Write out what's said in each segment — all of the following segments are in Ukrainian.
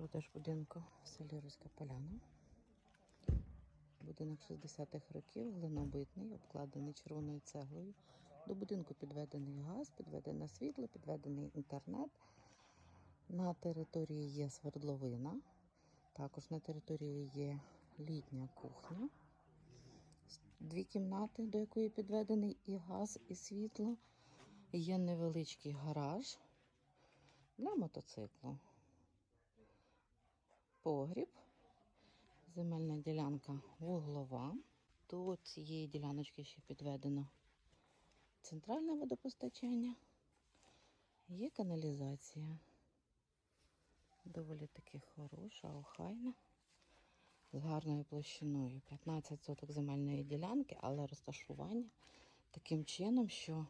Продаж будинку в селі Руська Поляна. Будинок 60-х років, глинобитний, обкладений червоною цеглою. До будинку підведений газ, підведене світло, підведений інтернет. На території є свердловина. Також на території є літня кухня. Дві кімнати, до якої підведений і газ, і світло. Є невеличкий гараж для мотоциклу. Погріб. Земельна ділянка вуглова. До цієї діляночки ще підведено центральне водопостачання. Є каналізація. Доволі таки хороша, охайна. З гарною площиною. 15 соток земельної ділянки, але розташування таким чином, що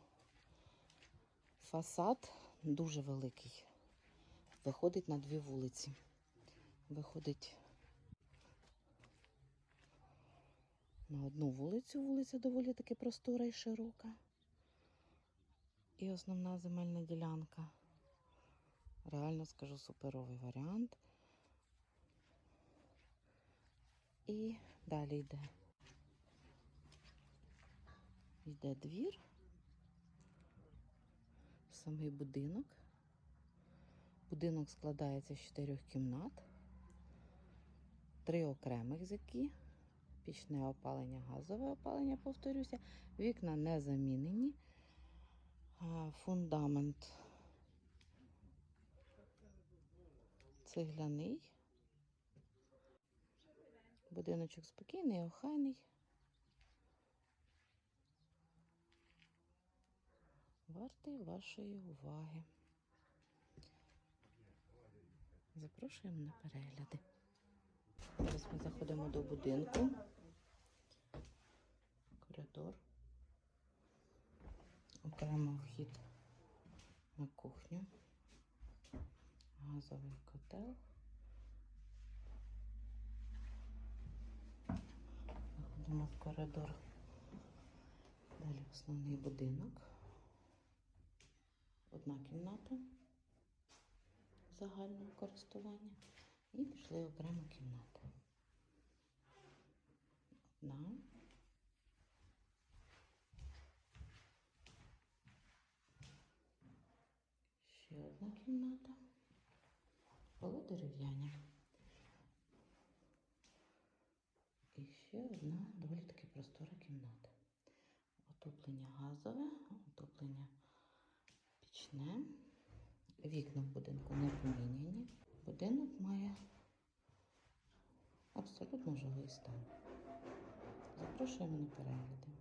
фасад дуже великий. Виходить на дві вулиці. Виходить на одну вулицю. Вулиця доволі таки простора і широка. І основна земельна ділянка. Реально скажу суперовий варіант. І далі йде. Йде двір. Самий будинок. Будинок складається з чотирьох кімнат, три окремих з які пічне опалення, газове опалення, повторюся. Вікна не замінені. Фундамент цегляний. Будиночок спокійний, охайний. Вартий вашої уваги. Запрошуємо на перегляди. Зараз ми заходимо до будинку. Коридор. Окремо вхід на кухню. Газовий котел. Заходимо в коридор. Далі основний будинок. Одна кімната загального користування. І пішли окремо кімнати. Одна. Ще одна кімната. Поли дерев'яні. І ще одна доволі таки простора кімната. Отоплення газове, отоплення пічне. Вікна в будинку не поміняні. Будинок має абсолютно жилий стан. Запрошуємо на перегляди.